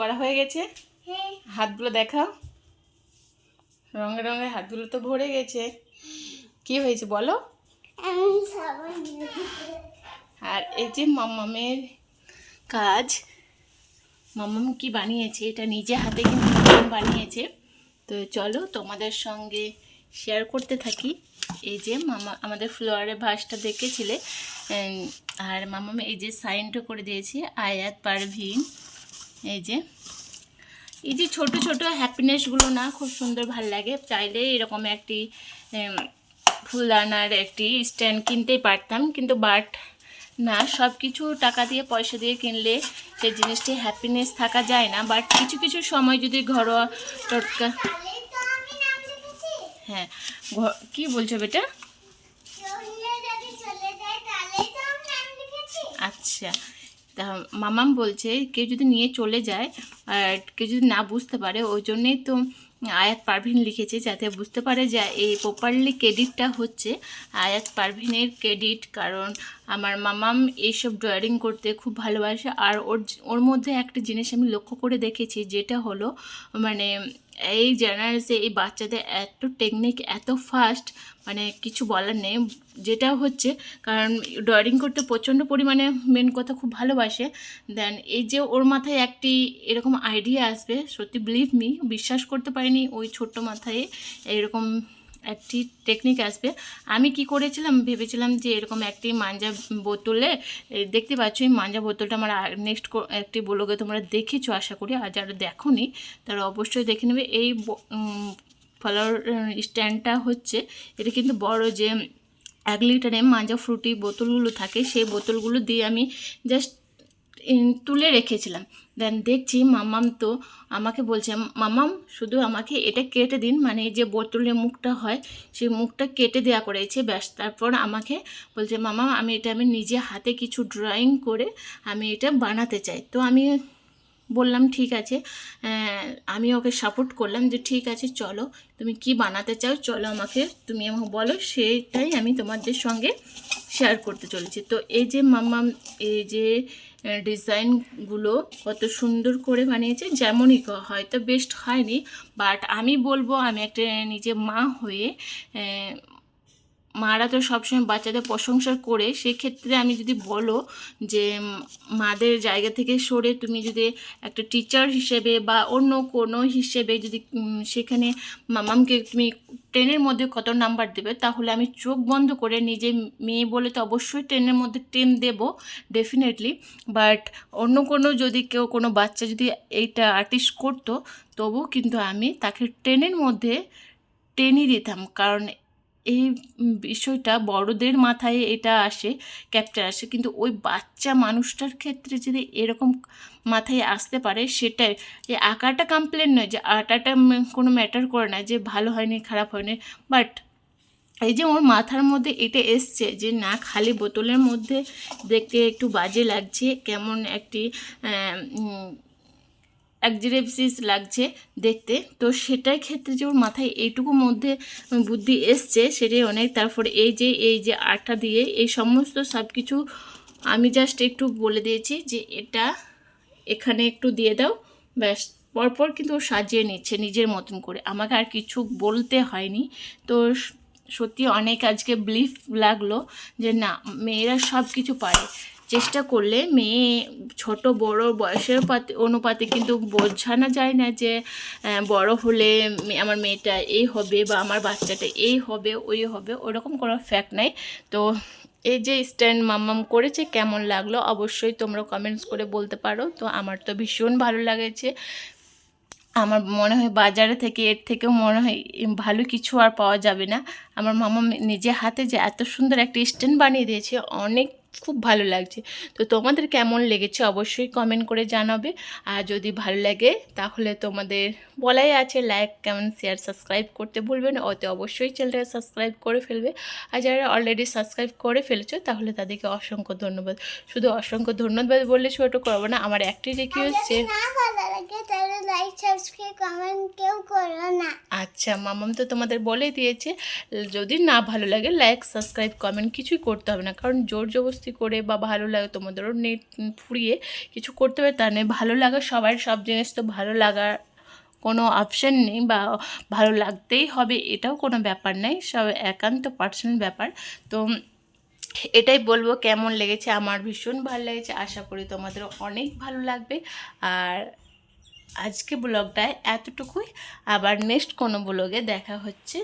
করা হয়ে গেছে। হ্যাঁ। হাতগুলো দেখাও। রঙে রঙে হাতগুলো তো ভরে গেছে। কি হয়েছে বলো। আর এই যে মামামের কাজ মামাম কি বানিয়েছে এটা নিজে হাতে কিন্তু বানিয়েছে। তো চলো তোমাদের সঙ্গে শেয়ার করতে থাকি। এই যে মামা আমাদের ফ্লোয়ারে ভাসটা দেখেছিলে? আর মামাম এই যে সাইনটা করে দিয়েছে আয়াত পারভিন। এই যে। এই যে ছোট ছোট হ্যাপিনেসগুলো না খুব সুন্দর ভালো লাগে। চাইলে এরকম একটি ফুলদানার একটি স্ট্যান্ড কিনতেই পারতাম। কিন্তু বাট না সব কিছু টাকা দিয়ে পয়সা দিয়ে কিনলে সেই জিনিসটি হ্যাপিনেস থাকা যায় না। বাট কিছু কিছু সময় যদি ঘরোয়া টটকা। হ্যাঁ কি বলছো বেটা। আচ্ছা। তা মামাম বলছে, কেউ যদি নিয়ে চলে যায়, আর কেউ যদি না বুঝতে পারে, ওই জন্যেই তো আয়াত পারভিন লিখেছে যাতে বুঝতে পারে যে এই প্রপারলি ক্রেডিটটা হচ্ছে আয়াত পারভিনের ক্রেডিট কারণ আমার মামাম এইসব ড্রয়িং করতে খুব ভালোবাসে। আর ওর ওর মধ্যে একটা জিনিস আমি লক্ষ্য করে দেখেছি, যেটা হলো মানে এই জেনারেসে এই বাচ্চাদের এত টেকনিক এত ফাস্ট মানে কিছু বলার নেই। যেটা হচ্ছে, কারণ ড্রয়িং করতে প্রচণ্ড পরিমাণে মেন কথা খুব ভালোবাসে। দেন এই যে ওর মাথায় একটি এরকম আইডিয়া আসবে, সত্যি বিলিভ মি বিশ্বাস করতে পারিনি ওই ছোট্ট মাথায় এরকম একটি টেকনিক আসবে। আমি কি করেছিলাম? ভেবেছিলাম যে এরকম একটি মাঞ্জা বোতলে দেখতে পাচ্ছ এই মাঞ্জা বোতলটা আমার নেক্সট একটি ব্লগে তোমরা দেখেছ, আশা করি। আর যারা দেখোনি, তারা অবশ্যই দেখে নেবে। এই ফলোয়ার স্ট্যান্ডটা হচ্ছে, এটা কিন্তু বড় যে এক লিটারে মাজা ফ্রুটি বোতলগুলো থাকে, সেই বোতলগুলো দিয়ে আমি জাস্ট তুলে রেখেছিলাম। দেন দেখছি মামাম তো আমাকে বলছে মামাম শুধু আমাকে এটা কেটে দিন। মানে যে বোতলের মুখটা হয়, সেই মুখটা কেটে দেওয়া করেছে, ব্যাস। তারপর আমাকে বলছে মামাম আমি এটা আমি নিজে হাতে কিছু ড্রয়িং করে আমি এটা বানাতে চাই। তো আমি বললাম, ঠিক আছে। আমি ওকে সাপোর্ট করলাম যে, ঠিক আছে, চলো। তুমি কি বানাতে চাও, চলো আমাকে। তুমি আমাকে বলো। সেটাই আমি তোমাদের সঙ্গে শেয়ার করতে চলেছি। তো এই যে মাম্মাম, এই যে ডিজাইনগুলো কত সুন্দর করে বানিয়েছে, যেমনই হয়তো বেস্ট হয়নি বাট আমি বলব, আমি একটা নিজে মা হয়ে মারা তো সবসময় বাচ্চাদের প্রশংসা করে, সেক্ষেত্রে আমি যদি বলো যে মাদের জায়গা থেকে সরে তুমি যদি একটা টিচার হিসেবে বা অন্য কোনো হিসেবে যদি সেখানে মামামকে তুমি টেনের মধ্যে কত নাম্বার দেবে, তাহলে আমি চোখ বন্ধ করে নিজে মেয়ে বলে তো অবশ্যই টেনের মধ্যে টেন দেবো ডেফিনেটলি বাট অন্য কোনো যদি কেউ কোনো বাচ্চা যদি এইটা আর্টিস্ট করতো তবু কিন্তু আমি তাকে টেনের মধ্যে টেনই দিতাম, কারণ এই বিষয়টা বড়দের মাথায় এটা আসে ক্যাপ্টার আসে। কিন্তু ওই বাচ্চা মানুষটার ক্ষেত্রে যদি এরকম মাথায় আসতে পারে, সেটাই। এই আঁকাটা কমপ্লেন নয় যে আঁকাটা কোনো ম্যাটার করে না যে ভালো হয়নি, খারাপ হয়নি। বাট এই যে ওর মাথার মধ্যে এটা এসছে যে না, খালি বোতলের মধ্যে দেখতে একটু বাজে লাগছে। কেমন একটি অ্যাকজিরেপসিস লাগছে দেখতে। তো সেটার ক্ষেত্রে যে ওর মাথায় এইটুকু মধ্যে বুদ্ধি এসছে, সেটাই অনেক। তারপরে এই যে এই যে আটা দিয়ে এই সমস্ত সব কিছু আমি জাস্ট একটু বলে দিয়েছি যে এটা এখানে একটু দিয়ে দাও। ব্যাস, পরপর কিন্তু ও সাজিয়ে নিচ্ছে নিজের মতন করে। আমাকে আর কিছু বলতে হয়নি। তো সত্যি অনেক আজকে বিলিফ লাগল যে না, মেয়েরা সব কিছু পারে। চেষ্টা করলে মেয়ে ছোট, বড় বয়সের পাতে, অনুপাতে কিন্তু বোঝানো যায় না যে বড় হলে আমার মেয়েটা এই হবে বা আমার বাচ্চাটা এই হবে, ওই হবে, ওরকম কোনো ফ্যাক্ট নাই। তো এই যে স্ট্যান্ড মাম্মাম করেছে, কেমন লাগল অবশ্যই তোমরা কমেন্টস করে বলতে পারো। তো আমার তো ভীষণ ভালো লাগেছে। আমার মনে হয় বাজারে থেকে, এর থেকেও মনে হয় ভালো কিছু আর পাওয়া যাবে না। আমার মামা নিজে হাতে যে এত সুন্দর একটা স্ট্যান্ড বানিয়ে দিয়েছে, অনেক খুব ভালো লাগছে। তো তোমাদের কেমন লেগেছে অবশ্যই কমেন্ট করে জানাবে। আর যদি ভালো লাগে তাহলে তোমাদের বলাই আছে লাইক কমেন্ট শেয়ার সাবস্ক্রাইব করতে ভুলবে না। ওতে অবশ্যই চ্যানেলটা সাবস্ক্রাইব করে ফেলবে। আর যারা অলরেডি সাবস্ক্রাইব করে ফেলেছো তাহলে তাদেরকে অসংখ্য ধন্যবাদ। শুধু অসংখ্য ধন্যবাদ বললে ছোটো করব না আমার একটি রিকোয়েস্ট যে লাইক সাবস্ক্রাইব কমেন্ট কেউ করো না। আচ্ছা মামাম তো তোমাদের বলেই দিয়েছে যদি না ভালো লাগে লাইক সাবস্ক্রাইব কমেন্ট কিছুই করতে হবে না। কারণ জোর জবরদস্তি করে বা ভালো লাগে, তোমাদেরও নেট ফুরিয়ে কিছু করতে হবে তা নেই ভালো লাগা সবার, সব জিনিস তো ভালো লাগার কোনো অপশান নেই বা ভালো লাগতেই হবে এটাও কোনো ব্যাপার নেই, সব একান্ত পার্সোনাল ব্যাপার। তো এটাই বলব কেমন লেগেছে আমার ভীষণ ভালো লেগেছে, আশা করি তোমাদের অনেক ভালো লাগবে। আর আজকে ব্লগটায় এতটুকুই, আবার নেক্সট কোনো ব্লগে দেখা হচ্ছে।